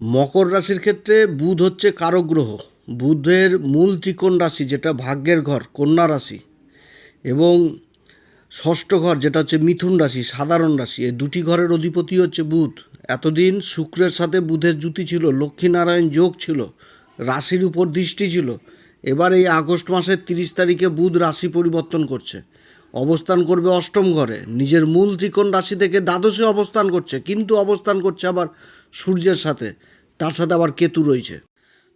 মকর রাশির ক্ষেত্রে বুধ হচ্ছে কারক গ্রহ বুধের মূল ত্রিকোণ রাশি, যেটা ভাগ্যের ঘর, কন্যা রাশি, এবং ষষ্ঠ ঘর, যেটা হচ্ছে মিথুন রাশি, সাধারণ রাশি। এই দুটি ঘরের অধিপতি হচ্ছে বুধ। এতদিন শুক্রের সাথে বুধের জুতি ছিল, লক্ষ্মীনারায়ণ যোগ ছিল, রাশির উপর দৃষ্টি ছিল। এবার এই আগস্ট মাসের তিরিশ তারিখে বুধ রাশি পরিবর্তন করছে। অবস্থান করবে অষ্টম ঘরে। নিজের মূল ত্রিকোণ রাশি থেকে দ্বাদশে অবস্থান করছে, কিন্তু অবস্থান করছে আবার সূর্যের সাথে। তার সাথে আবার কেতু রয়েছে।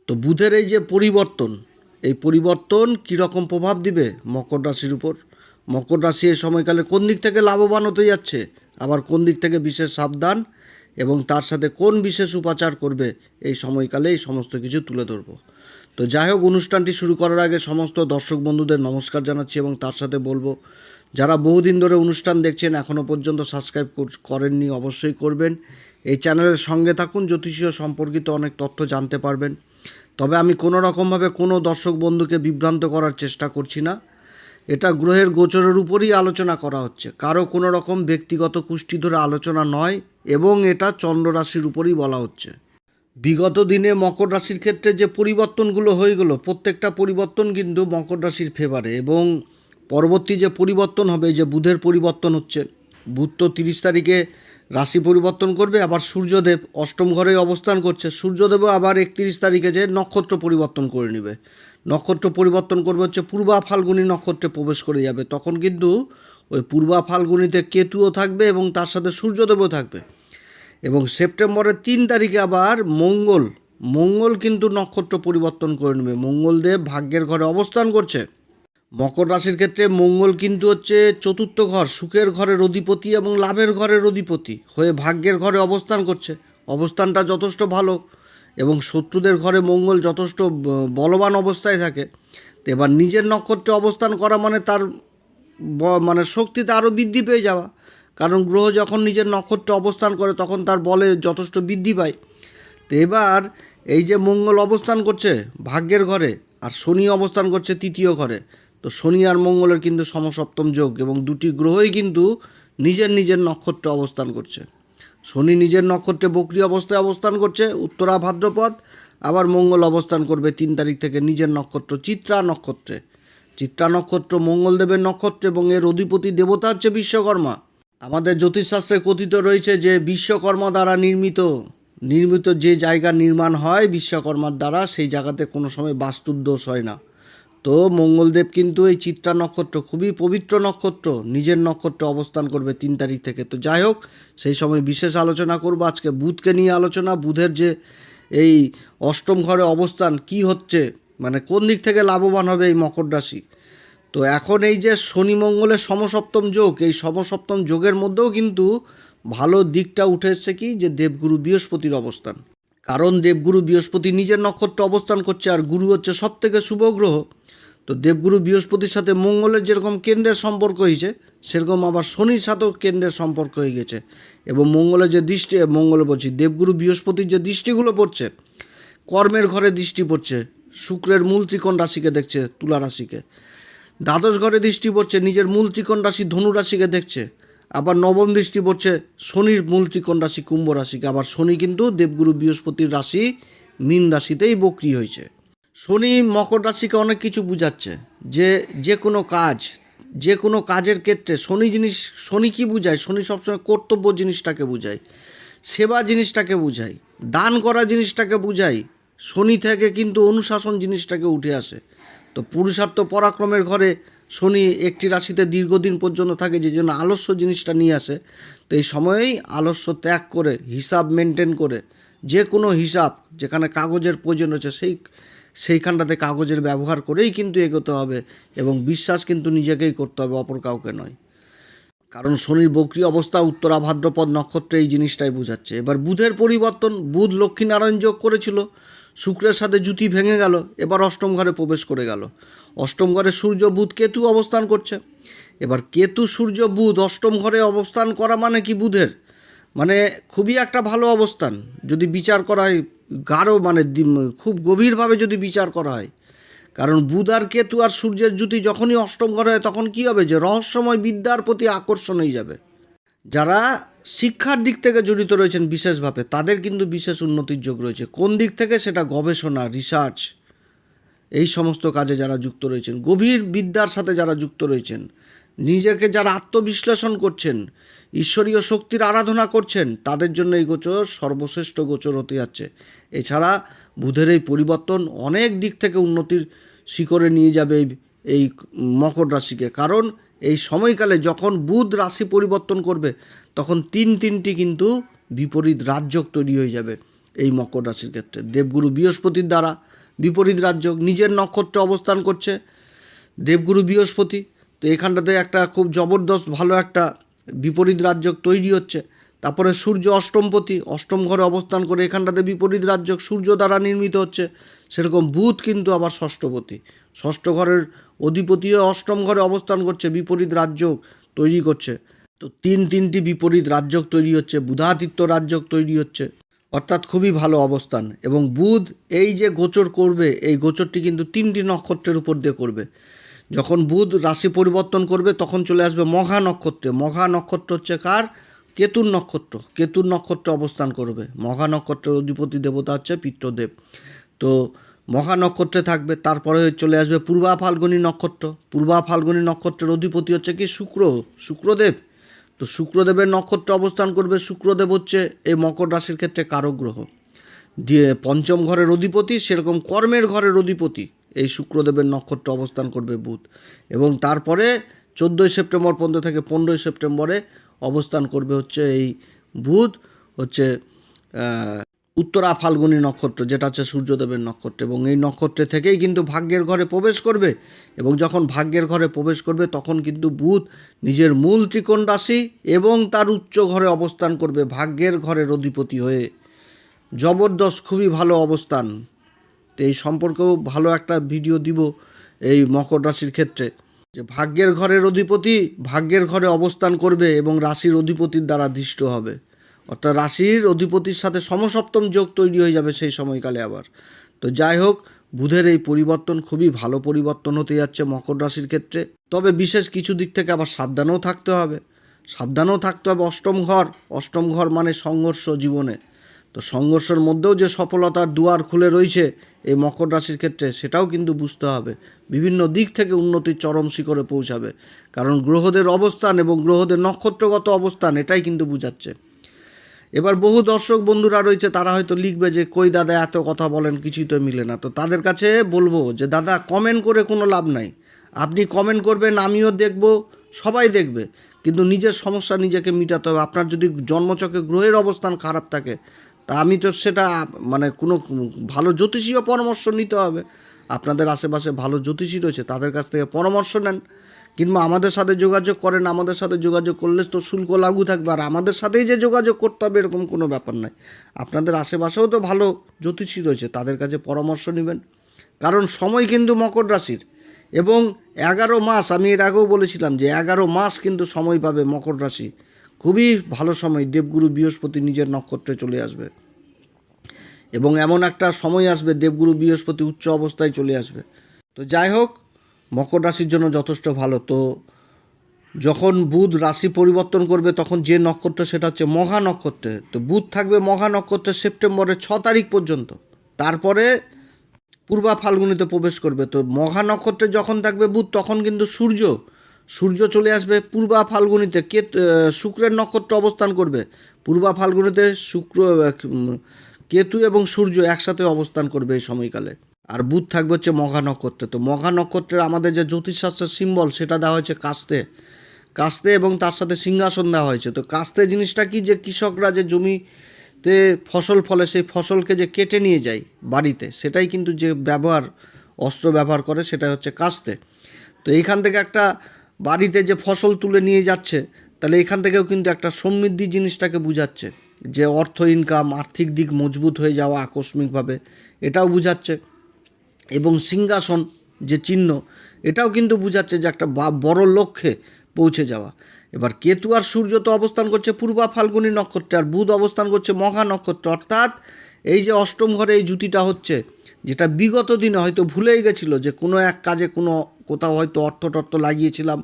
তো বুধের এই যে পরিবর্তন, এই পরিবর্তন কীরকম প্রভাব দিবে মকর রাশির উপর? মকর রাশি এই সময়কালে কোন দিক থেকে লাভবান হতে যাচ্ছে? আবার কোন দিক থেকে বিশেষ সাবধান? এবং তার সাথে কোন বিশেষ উপাচার করবে এই সময়কালে এই সমস্ত কিছু তুলে ধরবো। তো যাই হোক, অনুষ্ঠানটি শুরু করার আগে সমস্ত দর্শক বন্ধুদের নমস্কার জানাচ্ছি এবং তার সাথে বলব, যারা বহুদিন ধরে অনুষ্ঠান দেখছেন এখনও পর্যন্ত সাবস্ক্রাইব কর- করেননি অবশ্যই করবেন। এই চ্যানেলের সঙ্গে থাকুন, জ্যোতিষীয় সম্পর্কিত অনেক তথ্য জানতে পারবেন। তবে আমি কোনো রকমভাবে কোনো দর্শক বন্ধুকে বিভ্রান্ত করার চেষ্টা করছি না। এটা গ্রহের গোচরের উপরই আলোচনা করা হচ্ছে। কারও কোনো রকম ব্যক্তিগত কুষ্টি ধরে আলোচনা নয় এবং এটা চন্দ্র রাশির উপরই বলা হচ্ছে। বিগত দিনে মকর রাশির ক্ষেত্রে যে পরিবর্তনগুলো হয়ে গেলো, প্রত্যেকটা পরিবর্তন কিন্তু মকর রাশির ফেভারে এবং পরবর্তী যে পরিবর্তন হবে যে বুধের পরিবর্তন হচ্ছে। বুধ তো তিরিশ তারিখে রাশি পরিবর্তন করবে, আবার সূর্যদেব অষ্টম ঘরে অবস্থান করছে। সূর্যদেবও আবার একত্রিশ তারিখে যে নক্ষত্র পরিবর্তন করে নেবে। নক্ষত্র পরিবর্তন করবে হচ্ছে পূর্বা ফাল্গুনী নক্ষত্রে প্রবেশ করে যাবে। তখন কিন্তু ওই পূর্বা ফাল্গুনিতে কেতুও থাকবে এবং তার সাথে সূর্যদেবও থাকবে। এবং সেপ্টেম্বরের তিন তারিখে আবার মঙ্গল মঙ্গল কিন্তু নক্ষত্র পরিবর্তন করে নেবে। মঙ্গলদেব ভাগ্যের ঘরে অবস্থান করছে। মকর রাশির ক্ষেত্রে মঙ্গল কিন্তু হচ্ছে চতুর্থ ঘর, সুখের ঘরের অধিপতি এবং লাভের ঘরের অধিপতি হয়ে ভাগ্যের ঘরে অবস্থান করছে। অবস্থানটা যথেষ্ট ভালো এবং শত্রুদের ঘরে মঙ্গল যথেষ্ট বলবান অবস্থায় থাকে। তো এবার নিজের নক্ষত্রে অবস্থান করা মানে তার মানে শক্তিতে আরও বৃদ্ধি পেয়ে যাওয়া। কারণ গ্রহ যখন নিজের নক্ষত্রে অবস্থান করে, তখন তার বলে যথেষ্ট বৃদ্ধি পায়। তো এবার এই যে মঙ্গল অবস্থান করছে ভাগ্যের ঘরে, আর শনি অবস্থান করছে তৃতীয় ঘরে, তো শনি আর মঙ্গলের কিন্তু সমসপ্তম যোগ এবং দুটি গ্রহই কিন্তু নিজের নিজের নক্ষত্রে অবস্থান করছে। শনি নিজের নক্ষত্রে বক্রি অবস্থায় অবস্থান করছে, উত্তরা ভাদ্রপদ, আবার মঙ্গল অবস্থান করবে তিন তারিখ থেকে নিজের নক্ষত্র চিত্রা নক্ষত্রে। চিত্রা নক্ষত্র মঙ্গলদেবের নক্ষত্র এবং এর অধিপতি দেবতা হচ্ছে বিশ্বকর্মা। আমাদের জ্যোতিষশাস্ত্রে কথিত রয়েছে যে বিশ্বকর্মা দ্বারা নির্মিত নির্মিত যে জায়গা নির্মাণ হয় বিশ্বকর্মার দ্বারা, সেই জায়গাতে কোনো সময় বাস্তুর দোষ হয় না। তো মঙ্গলদেব কিন্তু এই চিত্রা নক্ষত্র খুবই পবিত্র নক্ষত্র, নিজের নক্ষত্রে অবস্থান করবে তিন তারিখ থেকে। তো যাই হোক, সেই সময় বিশেষ আলোচনা করব। আজকে বুধকে নিয়ে আলোচনা, বুধের যে এই অষ্টম ঘরে অবস্থান, কি হচ্ছে মানে কোন দিক থেকে লাভবান হবে এই মকর রাশি? তো এখন এই যে শনি মঙ্গলের সমসপ্তম যোগ, এই সমসপ্তম যোগের মধ্যেও কিন্তু ভালো দিকটা উঠে এসছে কি? যে দেবগুরু বৃহস্পতির অবস্থান। কারণ দেবগুরু বৃহস্পতি নিজের নক্ষত্রে অবস্থান করছে আর গুরু হচ্ছে সব থেকে শুভ গ্রহ। তো দেবগুরু বৃহস্পতির সাথে মঙ্গলের যেরকম কেন্দ্রের সম্পর্ক হয়েছে, সেরকম আবার শনির সাথেও কেন্দ্রের সম্পর্ক হয়ে গেছে। এবং মঙ্গলের যে দৃষ্টি, মঙ্গল বলছি, দেবগুরু বৃহস্পতির যে দৃষ্টিগুলো পড়ছে, কর্মের ঘরে দৃষ্টি পড়ছে, শুক্রের মূল ত্রিকোণ রাশিকে দেখছে, তুলা রাশিকে। দ্বাদশ ঘরে দৃষ্টি পড়ছে নিজের মূল ত্রিকোণ রাশি ধনু রাশিকে দেখছে। আবার নবম দৃষ্টি পড়ছে শনির মূল ত্রিকোণ রাশি কুম্ভ রাশিকে। আবার শনি কিন্তু দেবগুরু বৃহস্পতির রাশি মীন রাশিতেই বক্রি হয়েছে। শনি মকর রাশিকে অনেক কিছু বুঝাচ্ছে যে যে কোনো কাজ যে কোনো কাজের ক্ষেত্রে শনি জিনিস, শনি কি বুঝায়? শনি সবসময় কর্তব্য জিনিসটাকে বুঝায়, সেবা জিনিসটাকে বুঝায়, দান করা জিনিসটাকে বুঝায়, শনি থেকে কিন্তু অনুশাসন জিনিসটাকে উঠে আসে। তো পুরুষার্থ পরাক্রমের ঘরে শনি একটি রাশিতে দীর্ঘদিন পর্যন্ত থাকে, যে জন্য আলস্য জিনিসটা নিয়ে আসে। তো এই সময়েই আলস্য ত্যাগ করে, হিসাব মেনটেন করে, যে কোনো হিসাব যেখানে কাগজের প্রয়োজন হচ্ছে সেই, সেইখানটাতে কাগজের ব্যবহার করেই কিন্তু এগোতে হবে এবং বিশ্বাস কিন্তু নিজেকেই করতে হবে, অপর কাউকে নয়। কারণ শনির বক্রি অবস্থা, উত্তরা ভাদ্রপদ নক্ষত্রে এই জিনিসটাই বোঝাচ্ছে। এবার বুধের পরিবর্তন, বুধ লক্ষ্মীনারায়ণ যোগ করেছিল শুক্রের সাথে জুতি ভেঙে গেল, এবার অষ্টম ঘরে প্রবেশ করে গেল। অষ্টম ঘরে সূর্য বুধ কেতু অবস্থান করছে। এবার কেতু, সূর্য, বুধ অষ্টম ঘরে অবস্থান করা মানে কি বুধের? মানে খুবই একটা ভালো অবস্থান। যদি বিচার করা হয়, গাঢ় মানে খুব গভীরভাবে যদি বিচার করা হয়। কারণ বুধ আর কেতু আর সূর্যের জ্যোতি যখনই অষ্টম ঘরে হয়, তখন কি হবে? যে রহস্যময় বিদ্যার প্রতি আকর্ষণ হয়ে যাবে। যারা শিক্ষার দিক থেকে জড়িত রয়েছেন বিশেষভাবে, তাদের কিন্তু বিশেষ উন্নতির যোগ রয়েছে। কোন দিক থেকে? সেটা গবেষণা রিসার্চ এই সমস্ত কাজে যারা যুক্ত রয়েছেন। গভীর বিদ্যার সাথে যারা যুক্ত রয়েছেন, নিজেকে যারা আত্মবিশ্লেষণ করছেন, ঈশ্বরীয় শক্তির আরাধনা করছেন, তাদের জন্য এই গোচর সর্বশ্রেষ্ঠ গোচর হতে যাচ্ছে। এছাড়া বুধের এই পরিবর্তন অনেক দিক থেকে উন্নতির শিখরে নিয়ে যাবে এই মকর রাশিকে। কারণ এই সময়কালে যখন বুধ রাশি পরিবর্তন করবে, তখন তিন তিনটি কিন্তু বিপরীত রাজযোগ তৈরি হয়ে যাবে এই মকর রাশির ক্ষেত্রে। দেবগুরু বৃহস্পতির দ্বারা বিপরীত রাজযোগ নিজের নক্ষত্রে অবস্থান করছে, দেবগুরু বৃহস্পতি। তো এখানটাতে একটা খুব জবরদস্ত ভালো একটা বিপরীত রাজযোগ তৈরি হচ্ছে। তারপরে সূর্য অষ্টমপতি, অষ্টম ঘরে অবস্থান করে এখানটাতে বিপরীত রাজযোগ সূর্য দ্বারা নির্মিত হচ্ছে। সেরকম বুধ কিন্তু আবার ষষ্ঠপতি। ষষ্ঠ ঘরের অধিপতিও অষ্টম ঘরে অবস্থান করছে, বিপরীত রাজ্য তৈরি করছে। তো তিন তিনটি বিপরীত রাজ্য তৈরি হচ্ছে, বুধাদিত্য রাজ্য তৈরি হচ্ছে। অর্থাৎ খুবই ভালো অবস্থান এবং বুধ এই যে গোচর করবে, এই গোচরটি কিন্তু তিনটি নক্ষত্রের উপর দিয়ে করবে। যখন বুধ রাশি পরিবর্তন করবে, তখন চলে আসবে মঘা নক্ষত্রে। মঘা নক্ষত্র হচ্ছে কার? কেতুর নক্ষত্র। কেতুর নক্ষত্রে অবস্থান করবে। মঘা নক্ষত্রের অধিপতি দেবতা হচ্ছে পিত্রদেব তো মঘা নক্ষত্রে থাকবে, তারপরে চলে আসবে পূর্বা ফাল্গুনী নক্ষত্র। পূর্বা ফাল্গুনী নক্ষত্রের অধিপতি হচ্ছে কি? শুক্র, শুক্রদেব। তো শুক্রদেবের নক্ষত্রে অবস্থান করবে, শুক্রদেব হচ্ছে এই মকর রাশির ক্ষেত্রে কারক গ্রহ দিয়ে পঞ্চম ঘরের অধিপতি, সেরকম কর্মের ঘরের অধিপতি, এই শুক্রদেবের নক্ষত্র অবস্থান করবে বুধ। এবং তারপরে চোদ্দোই সেপ্টেম্বর পর্যন্ত থেকে পনেরোই সেপ্টেম্বরে অবস্থান করবে হচ্ছে এই বুধ, হচ্ছে উত্তরা ফাল্গুনী নক্ষত্র, যেটা হচ্ছে সূর্যদেবের নক্ষত্র। এবং এই নক্ষত্রে থেকেই কিন্তু ভাগ্যের ঘরে প্রবেশ করবে। এবং যখন ভাগ্যের ঘরে প্রবেশ করবে, তখন কিন্তু বুধ নিজের মূল ত্রিকোণ রাশি এবং তার উচ্চ ঘরে অবস্থান করবে। ভাগ্যের ঘরের অধিপতি হয়ে। জবরদস্ত খুবই ভালো অবস্থান। তো এই সম্পর্কেও ভালো একটা ভিডিও দিব এই মকর রাশির ক্ষেত্রে। যে ভাগ্যের ঘরের অধিপতি ভাগ্যের ঘরে অবস্থান করবে এবং রাশির অধিপতির দ্বারা দৃষ্ট হবে। অর্থাৎ রাশির অধিপতির সাথে সমসপ্তম যোগ তৈরি হয়ে যাবে সেই সময়কালে আবার। তো যাই হোক, বুধের এই পরিবর্তন খুবই ভালো পরিবর্তন হতে যাচ্ছে মকর রাশির ক্ষেত্রে। তবে বিশেষ কিছু দিক থেকে আবার সাবধানেও থাকতে হবে। সাবধানেও থাকতে হবে অষ্টম ঘর। অষ্টম ঘর মানে সংঘর্ষ জীবনে। তো সংঘর্ষের মধ্যেও যে সফলতার দুয়ার খুলে রয়েছে এই মকর রাশির ক্ষেত্রে, সেটাও কিন্তু বুঝতে হবে। বিভিন্ন দিক থেকে উন্নতির চরম শিখরে পৌঁছাবে। কারণ গ্রহদের অবস্থান এবং গ্রহদের নক্ষত্রগত অবস্থান, এটাই কিন্তু বুঝাচ্ছে। এবার বহু দর্শক বন্ধুরা রয়েছে, তারা হয়তো লিখবে যে, কই দাদা, এত কথা বলেন, কিছুই তো মিলে না। তো তাদের কাছে বলব যে, দাদা কমেন্ট করে কোনো লাভ নাই। আপনি কমেন্ট করবেন, আমিও দেখব, সবাই দেখবে। কিন্তু নিজের সমস্যা নিজেকে মিটাতে হবে। আপনার যদি জন্মচকে গ্রহের অবস্থান খারাপ থাকে, তা আমি তো সেটা মানে কোনো ভালো জ্যোতিষীয় পরামর্শ নিতে হবে। আপনাদের আশেপাশে ভালো জ্যোতিষী রয়েছে, তাদের কাছ থেকে পরামর্শ নেন। কিংবা আমাদের সাথে যোগাযোগ করেন, আমাদের সাথে যোগাযোগ করলে তো শুল্ক লাগু থাকবে। আর আমাদের সাথেই যে যোগাযোগ করতে হবে এরকম কোনো ব্যাপার নাই। আপনাদের আশেপাশেও তো ভালো জ্যোতিষী রয়েছে, তাদের কাছে পরামর্শ নেবেন। কারণ সময় কিন্তু মকর রাশির। এবং এগারো মাস, আমি এর আগেও বলেছিলাম যে এগারো মাস কিন্তু সময় পাবে মকর রাশি। খুবই ভালো সময়, দেবগুরু বৃহস্পতি নিজের নক্ষত্রে চলে আসবে। এবং এমন একটা সময় আসবে, দেবগুরু বৃহস্পতি উচ্চ অবস্থায় চলে আসবে। তো যাই হোক মকর রাশির জন্য যথেষ্ট ভালো। তো যখন বুধ রাশি পরিবর্তন করবে, তখন যে নক্ষত্র, সেটা হচ্ছে মহা নক্ষত্রে। তো বুধ থাকবে মহা নক্ষত্রে সেপ্টেম্বরের ছ তারিখ পর্যন্ত। তারপরে পূর্বা ফাল্গুনিতে প্রবেশ করবে। তো মহা নক্ষত্রে যখন থাকবে বুধ, তখন কিন্তু সূর্য। সূর্য চলে আসবে পূর্বা ফাল্গুনিতে। কে শুক্রের নক্ষত্র অবস্থান করবে। পূর্বা ফাল্গুনিতে শুক্র কেতু এবং সূর্য একসাথে অবস্থান করবে এই সময়কালে। আর বুধ থাকবে হচ্ছে মঘা নক্ষত্রে। তো মঘা নক্ষত্রের আমাদের যে জ্যোতিষশাস্ত্রের সিম্বল সেটা দেওয়া হয়েছে কাস্তে। কাস্তে এবং তার সাথে সিংহাসন দেওয়া হয়েছে। তো কাস্তে জিনিসটা কি যে কৃষকরা যে জমিতে ফসল ফলে, সেই ফসলকে যে কেটে নিয়ে যায় বাড়িতে, সেটাই কিন্তু যে ব্যবহার, অস্ত্র ব্যবহার করে সেটা হচ্ছে কাস্তে। তো এইখান থেকে একটা বাড়িতে যে ফসল তুলে নিয়ে যাচ্ছে, তাহলে এখান থেকেও কিন্তু একটা সমৃদ্ধি জিনিসটাকে বুঝাচ্ছে। যে অর্থ ইনকাম আর্থিক দিক মজবুত হয়ে যাওয়া আকস্মিকভাবে, এটাও বুঝাচ্ছে। এবং সিংহাসন যে চিহ্ন, এটাও কিন্তু বুঝাচ্ছে যে একটা বড় লক্ষ্যে পৌঁছে যাওয়া। এবার কেতু আর সূর্য তো অবস্থান করছে পূর্বা ফাল্গুনী নক্ষত্রে আর বুধ অবস্থান করছে মহা নক্ষত্র। অর্থাৎ এই যে অষ্টম ঘরে এই জুতিটা হচ্ছে, যেটা বিগত দিনে হয়তো ভুলেই গেছিল যে কোনো এক কাজে কোনো কোথাও হয়তো অর্থ টর্থ লাগিয়েছিলাম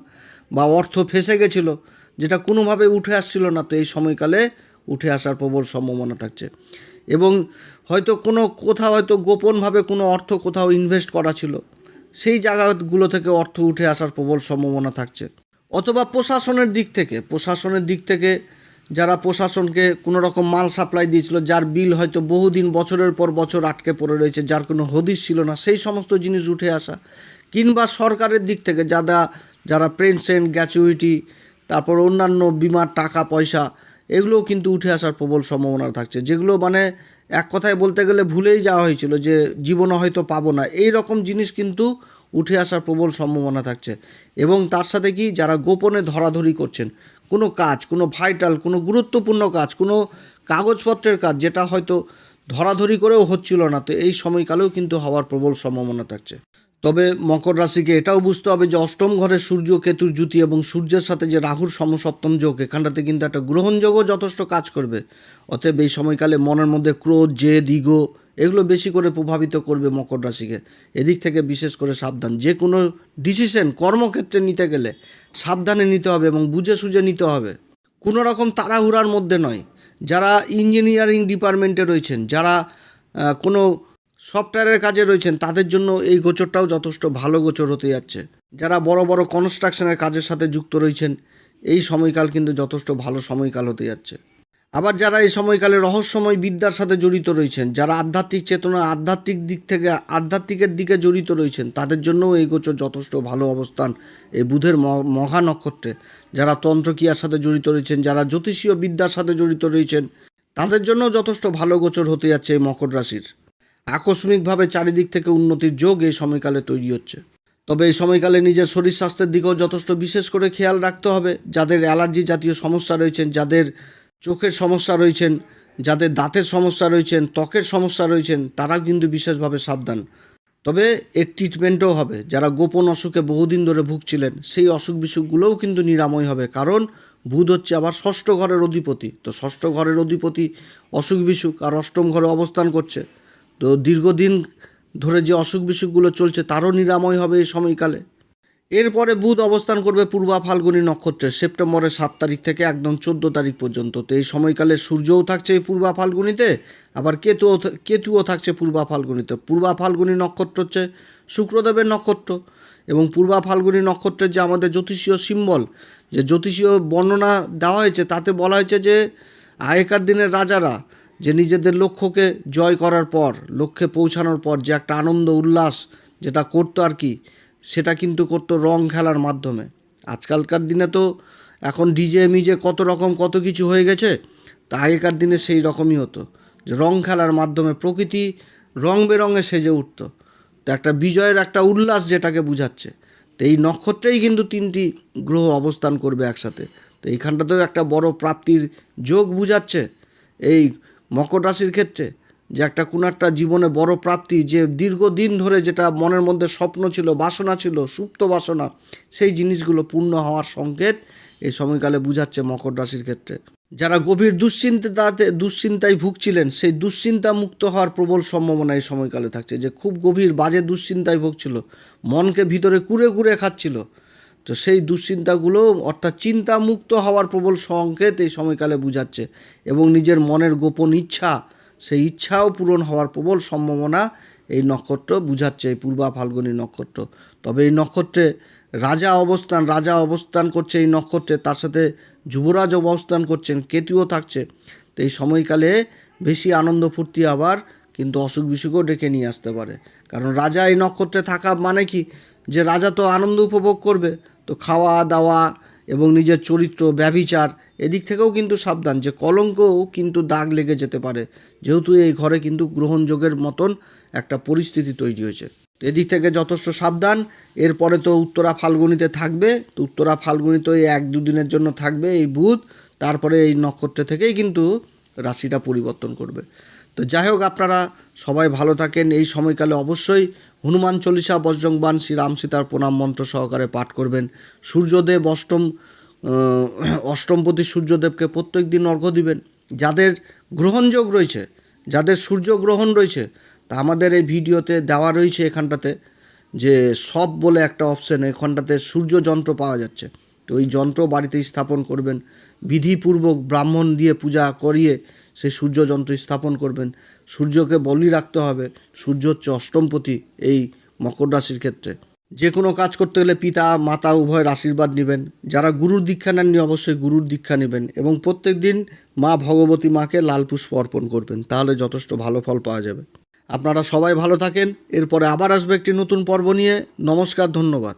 বা অর্থ ফেসে গেছিল, যেটা কোনোভাবে উঠে আসছিল না। তো এই সময়কালে উঠে আসার প্রবল সম্ভাবনা থাকছে। এবং হয়তো কোনো কোথাও হয়তো গোপনভাবে কোনো অর্থ কোথাও ইনভেস্ট করা ছিল। সেই জায়গাগুলো থেকে অর্থ উঠে আসার প্রবল সম্ভাবনা থাকছে। অথবা প্রশাসনের দিক থেকে, প্রশাসনের দিক থেকে যারা প্রশাসনকে কোনো রকম মাল সাপ্লাই দিয়েছিল, যার বিল হয়তো বহুদিন, বছরের পর বছর আটকে পড়ে রয়েছে, যার কোনো হদিশ ছিল না, সেই সমস্ত জিনিস উঠে আসা। কিংবা সরকারের দিক থেকে যারা যারা পেনশন গ্র্যাচুইটি তারপর অন্যান্য বিমার টাকা পয়সা এগুলোও কিন্তু উঠে আসার প্রবল সম্ভাবনা থাকছে। যেগুলো মানে এক কথায় বলতে গেলে ভুলেই যাওয়া হয়েছিল যে জীবনে হয়তো পাবো না। এই রকম জিনিস কিন্তু উঠে আসার প্রবল সম্ভাবনা থাকছে। এবং তার সাথে কি যারা গোপনে ধরাধরি করছেন, কোনো কাজ, কোনো ভাইটাল কোনো গুরুত্বপূর্ণ কাজ, কোনো কাগজপত্রের কাজ যেটা হয়তো ধরাধরি করেও হচ্ছিল না, তো এই সময়কালেও কিন্তু হওয়ার প্রবল সম্ভাবনা থাকছে। তবে মকর রাশিকে এটাও বুঝতে হবে যে অষ্টম ঘরে সূর্য, কেতুর জুতি এবং সূর্যের সাথে যে রাহুর সমসপ্তম যোগ, এখানটাতে কিন্তু একটা গ্রহণযোগও যথেষ্ট কাজ করবে। অতএব এই সময়কালে মনের মধ্যে ক্রোধ, জেদ, ইগো এগুলো বেশি করে প্রভাবিত করবে মকর রাশিকে। এদিক থেকে বিশেষ করে সাবধান। যে কোনো ডিসিশন কর্মক্ষেত্রে নিতে গেলে সাবধানে নিতে হবে এবং বুঝে সুঝে নিতে হবে। কোনো রকম তাড়াহুড়ার মধ্যে নয়। যারা ইঞ্জিনিয়ারিং ডিপার্টমেন্টে রয়েছেন, যারা কোনো সফটওয়্যারের কাজে রয়েছেন, তাদের জন্য এই গোচরটাও যথেষ্ট ভালো গোচর হতে যাচ্ছে। যারা বড় বড় কনস্ট্রাকশনের কাজের সাথে যুক্ত রয়েছেন, এই সময়কাল কিন্তু যথেষ্ট ভালো সময়কাল হতে যাচ্ছে। আবার যারা এই সময়কালে রহস্যময় বিদ্যার সাথে জড়িত রয়েছেন, যারা আধ্যাত্মিক চেতনা, আধ্যাত্মিক দিক থেকে, আধ্যাত্মিকের দিকে জড়িত রয়েছেন, তাদের জন্যও এই গোচর যথেষ্ট ভালো অবস্থান এই বুধের মহা নক্ষত্রে। যারা তন্ত্রক্রিয়ার সাথে জড়িত রয়েছেন, যারা জ্যোতিষীয় বিদ্যার সাথে জড়িত রয়েছেন, তাদের জন্য যথেষ্ট ভালো গোচর হতে যাচ্ছে এই মকর রাশির। আকস্মিকভাবে চারিদিক থেকে উন্নতির যোগ এই সময়কালে তৈরি হচ্ছে। তবে এই সময়কালে নিজের শরীর স্বাস্থ্যের দিকেও যথেষ্ট বিশেষ করে খেয়াল রাখতে হবে। যাদের অ্যালার্জি জাতীয় সমস্যা রয়েছেন, যাদের চোখের সমস্যা রয়েছেন, যাদের দাঁতের সমস্যা রয়েছেন, ত্বকের সমস্যা রয়েছেন, তারাও কিন্তু বিশেষভাবে সাবধান। তবে এর ট্রিটমেন্টও হবে। যারা গোপন অসুখে বহুদিন ধরে ভুগছিলেন, সেই অসুখ বিসুখগুলোও কিন্তু নিরাময় হবে। কারণ বুধ হচ্ছে আবার ষষ্ঠ ঘরের অধিপতি। তো ষষ্ঠ ঘরের অধিপতি অসুখ বিসুখ আর অষ্টম ঘরে অবস্থান করছে। তো দীর্ঘদিন ধরে যে অসুখ বিসুখগুলো চলছে তারও নিরাময় হবে এই সময়কালে। এরপরে বুধ অবস্থান করবে পূর্বা ফাল্গুনী নক্ষত্রে, সেপ্টেম্বরের সাত তারিখ থেকে একদম চোদ্দ তারিখ পর্যন্ত। তো এই সময়কালে সূর্যও থাকছে এই পূর্বা ফাল্গুনিতে, আবার কেতুও কেতুও থাকছে পূর্বা ফাল্গুনিতে। পূর্বা ফাল্গুনী নক্ষত্র হচ্ছে শুক্রদেবের নক্ষত্র এবং পূর্বা ফাল্গুনী নক্ষত্রের যে আমাদের জ্যোতিষীয় সিম্বল, যে জ্যোতিষীয় বর্ণনা দেওয়া হয়েছে, তাতে বলা হয়েছে যে আগেকার দিনের রাজারা যে নিজেদের লক্ষ্যকে জয় করার পর, লক্ষ্যে পৌঁছানোর পর যে একটা আনন্দ, উল্লাস যেটা করতো আর কি, সেটা কিন্তু করতো রং খেলার মাধ্যমে। আজকালকার দিনে তো এখন ডিজে মিজে কত রকম কত কিছু হয়ে গেছে, তা আগেকার দিনে সেই রকমই হতো। যে রং খেলার মাধ্যমে প্রকৃতি রং বেরঙে সেজে উঠতো। তো একটা বিজয়ের একটা উল্লাস যেটাকে বুঝাচ্ছে। তো এই নক্ষত্রেই কিন্তু তিনটি গ্রহ অবস্থান করবে একসাথে। তো এইখানটাতেও একটা বড় প্রাপ্তির যোগ বুঝাচ্ছে। এই মকর রাশির ক্ষেত্রে যে একটা কোনো একটা জীবনে বড় প্রাপ্তি, যে দীর্ঘদিন ধরে যেটা মনের মধ্যে স্বপ্ন ছিল, বাসনা ছিল, সুপ্ত বাসনা, সেই জিনিসগুলো পূর্ণ হওয়ার সংকেত এই সময়কালে বুঝাচ্ছে মকর রাশির ক্ষেত্রে। যারা গভীর দুশ্চিন্তাতে, দুশ্চিন্তায় ভুগছিলেন, সেই দুশ্চিন্তা মুক্ত হওয়ার প্রবল সম্ভাবনা এই সময়কালে থাকছে। যে খুব গভীর, বাজে দুশ্চিন্তায় ভুগছিল, মনকে ভিতরে কুড়ে কুড়ে খাচ্ছিল তো সেই দুশ্চিন্তাগুলো অর্থাৎ চিন্তা মুক্ত হওয়ার প্রবল সংকেত এই সময়কালে বুঝাচ্ছে এবং নিজের মনের গোপন ইচ্ছা, সেই ইচ্ছাও পূরণ হওয়ার প্রবল সম্ভাবনা এই নক্ষত্র বুঝাচ্ছে, এই পূর্বা ফাল্গুনী নক্ষত্র। তবে এই নক্ষত্রে রাজা অবস্থান রাজা অবস্থান করছে এই নক্ষত্রে, তার সাথে যুবরাজ অবস্থান করছেন, কেতুও থাকছে। তো এই সময়কালে বেশি আনন্দ ফুর্তি আবার কিন্তু অসুখ বিসুখও ডেকে নিয়ে আসতে পারে। কারণ রাজা এই নক্ষত্রে থাকা মানে কি? যে রাজা তো আনন্দ উপভোগ করবে, তো খাওয়া দাওয়া এবং নিজের চরিত্র, ব্যভিচার এদিক থেকেও কিন্তু সাবধান। যে কলঙ্কও কিন্তু দাগ লেগে যেতে পারে। যেহেতু এই ঘরে কিন্তু গ্রহণযোগের মতন একটা পরিস্থিতি তৈরি হয়েছে। এদিক থেকে যথেষ্ট সাবধান। এরপরে তো উত্তরা ফাল্গুনিতে থাকবে। তো উত্তরা ফাল্গুনিতে এই এক দুদিনের জন্য থাকবে এই বুধ। তারপরে এই নক্ষত্র থেকেই কিন্তু রাশিটা পরিবর্তন করবে। তো যাই হোক, আপনারা সবাই ভালো থাকেন। এই সময়কালে অবশ্যই হনুমান চল্লিশা বজ্রংবান শ্রীরাম সীতার প্রণাম মন্ত্র সহকারে পাঠ করবেন। সূর্যদেব অষ্টম অষ্টমপতি সূর্যদেবকে প্রত্যেক দিন অর্ঘ্য দিবেন। যাদের গ্রহণযোগ রয়েছে, যাদের সূর্য গ্রহণ রয়েছে, তা আমাদের এই ভিডিওতে দেওয়া রয়েছে এখানটাতে যে সব বলে একটা অপশন এখানটাতে সূর্য যন্ত্র পাওয়া যাচ্ছে। তো তো ওই যন্ত্র বাড়িতে স্থাপন করবেন। বিধিপূর্বক ব্রাহ্মণ দিয়ে পূজা করিয়ে সেই সূর্য যন্ত্র স্থাপন করবেন। সূর্যকে বলি রাখতে হবে, সূর্য হচ্ছে অষ্টমপতি এই মকর রাশির ক্ষেত্রে। যে কোনো কাজ করতে গেলে পিতা, মাতা উভয়ের আশীর্বাদ নেবেন। যারা গুরুর দীক্ষা নেননি, অবশ্যই গুরুর দীক্ষা নেবেন এবং প্রত্যেক দিন মা ভগবতী মাকে লাল পুষ্প অর্পণ করবেন, তাহলে যথেষ্ট ভালো ফল পাওয়া যাবে। আপনারা সবাই ভালো থাকেন, এরপরে আবার আসবে একটি নতুন পর্ব নিয়ে। নমস্কার, ধন্যবাদ।